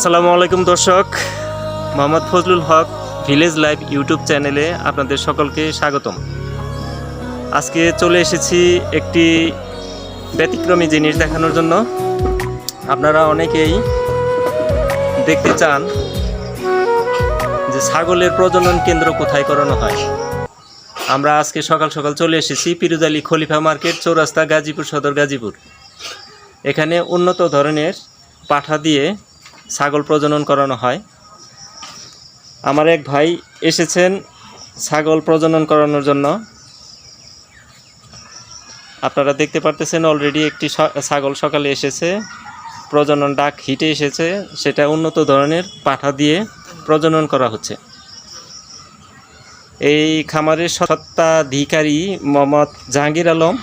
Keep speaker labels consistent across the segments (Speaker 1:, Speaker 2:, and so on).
Speaker 1: আসসালামু আলাইকুম দর্শক। Mohammad Fazlul Haque village live YouTube চ্যানেলে আপনাদের সকলকে স্বাগতম। আজকে চলে এসেছি একটি ব্যতিক্রমী জিনিস দেখানোর জন্য। আপনারা অনেকেই দেখতে চান যে ছাগলের প্রজনন কেন্দ্র কোথায় করানো হয়। আমরা আজকে সকাল সকাল চলে এসেছি পিরুদালি খলিফা মার্কেট, চৌরাস্তা, গাজীপুর, সদর গাজীপুর। এখানে উন্নত ধরনের পাঠা দিয়ে ছাগল প্রজনন করানো হয়। আমার এক ভাই এসেছেন ছাগল প্রজনন করানোর জন্য। আপনারা দেখতে পারতেছেন অলরেডি একটি ছাগল সকালে এসেছে। প্রজনন ডাক হিটে এসেছে। সেটা উন্নত ধরনের পাঠা দিয়ে প্রজনন করা হচ্ছে। এই খামারের সত্ত্বাধিকারী মোহাম্মদ জাহাঙ্গীর আলম।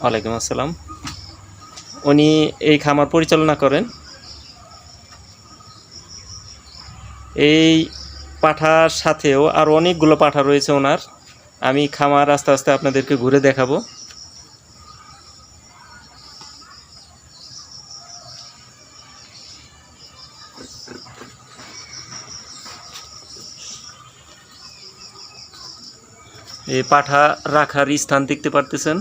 Speaker 1: ওয়ালাইকুম আসসালাম। উনি এই খামার পরিচালনা করেন। এই পাঠার সাথেও আর অনেকগুলো পাঠা রয়েছে ওনার। আমি খামার আস্তে আস্তে আপনাদেরকে ঘুরে দেখাবো। এই পাঠা রাখার স্থান দেখতে পারতেছেন?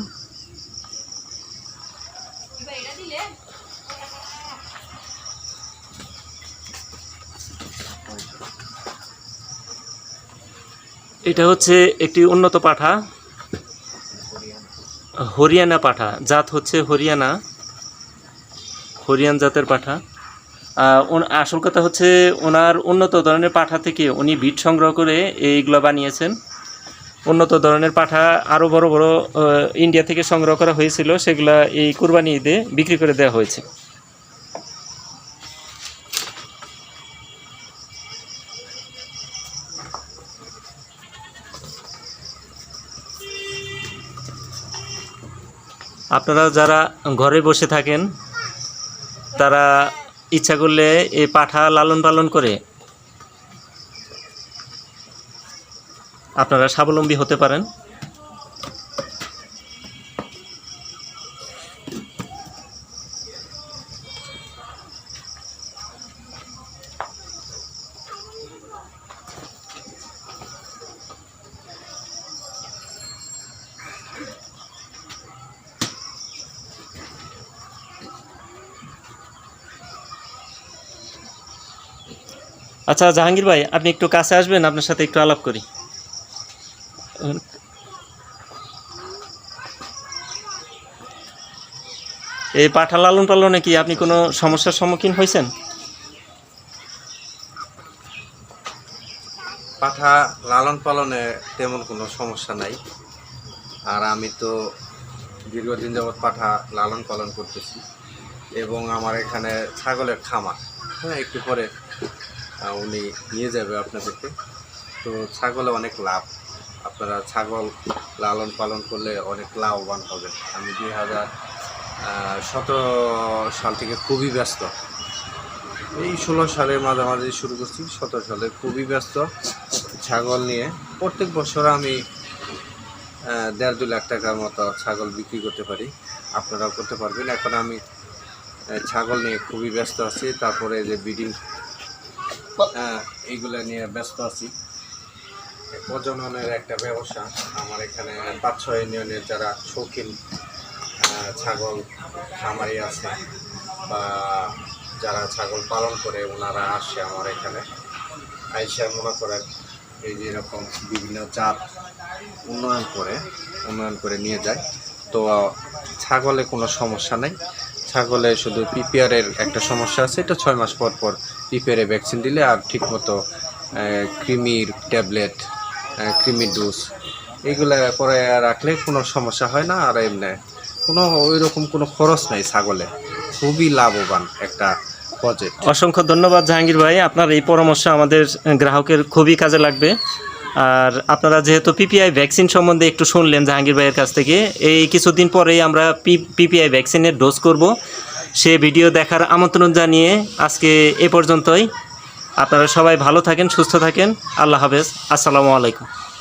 Speaker 1: এটা হচ্ছে একটি উন্নত পাঠা। হরিয়ানা পাঠা। জাত হচ্ছে হরিয়ানা। হরিয়ান জাতের পাঠা। আসল কথা হচ্ছে ওনার উন্নত ধরনের পাঠা থেকে উনি বিট সংগ্রহ করে এইগুলো বানিয়েছেন। উন্নত ধরনের পাঠা আরও বড় বড় ইন্ডিয়া থেকে সংগ্রহ করা হয়েছিল। সেগুলা এই কুরবানি ঈদে বিক্রি করে দেওয়া হয়েছে। আপনারা যারা ঘরে বসে থাকেন, তারা ইচ্ছা করলে এই পাঠা লালন পালন করে আপনারা স্বাবলম্বী হতে পারেন। আচ্ছা জাহাঙ্গীর ভাই, আপনি একটু কাছে আসবেন, আপনার সাথে একটু আলাপ করি। এই পাঠা লালন পালনে কি আপনি কোনো সমস্যার সম্মুখীন হয়েছেন?
Speaker 2: পাঠা লালন পালনে তেমন কোনো সমস্যা নাই। আর আমি তো দীর্ঘদিন যাবৎ পাঠা লালন পালন করতেছি। এবং আমার এখানে ছাগলের খামার হ্যাঁ একটু পরে উনি নিয়ে যাবে আপনাদেরকে। তো ছাগলে অনেক লাভ। আপনারা ছাগল লালন পালন করলে অনেক লাভবান হবেন। আমি দুই হাজার সতেরো সাল থেকে খুবই ব্যস্ত। এই ষোলো সালের মাঝামাঝি শুরু করছি। সতেরো সালে খুবই ব্যস্ত ছাগল নিয়ে। প্রত্যেক বছর আমি দেড় দু লাখ টাকার মতো ছাগল বিক্রি করতে পারি। আপনারাও করতে পারবেন। এখন আমি ছাগল নিয়ে খুবই ব্যস্ত আছি। তারপরে যে ব্রিডিং এইগুলো নিয়ে ব্যস্ত আছি। প্রজননের একটা ব্যবসা। আমার এখানে পাঁচ ছয় ইউনিয়নের যারা শৌখিন ছাগল খামারি আছে বা যারা ছাগল পালন করে, ওনারা আসে আমার এখানে। আইসা মনে করেন এই যে এরকম বিভিন্ন জাত উন্নয়ন করে উন্নয়ন করে নিয়ে যায়। তো ছাগলে কোনো সমস্যা নেই। ছাগলে শুধু পিপিআরের একটা সমস্যা আছে, এটা ছয় মাস পর পর পিপিআরে ভ্যাকসিন দিলে আর ঠিকমতো কৃমির ট্যাবলেট কৃমির ডোজ এইগুলা পরে রাখলে কোনো সমস্যা হয় না, আর এমনি কোনো ওই রকম কোনো খরচ নাই ছাগলে। খুবই লাভবান একটা প্রজেক্ট
Speaker 1: অসংখ্য ধন্যবাদ জাহাঙ্গীর ভাই, আপনার এই পরামর্শ আমাদের গ্রাহকের খুবই কাজে লাগবে। আর আপনারা যেহেতু পিপিআই ভ্যাকসিন সম্বন্ধে একটু শুনলেন জাহাঙ্গীর ভাইয়ের কাছ থেকে, এই কিছুদিন পরেই আমরা পিপিআই ভ্যাকসিনের ডোজ করব। সে ভিডিও দেখার আমন্ত্রণ জানিয়ে আজকে এ পর্যন্তই। আপনারা সবাই ভালো থাকেন, সুস্থ থাকেন। আল্লাহ হাফেজ। আসসালামু আলাইকুম।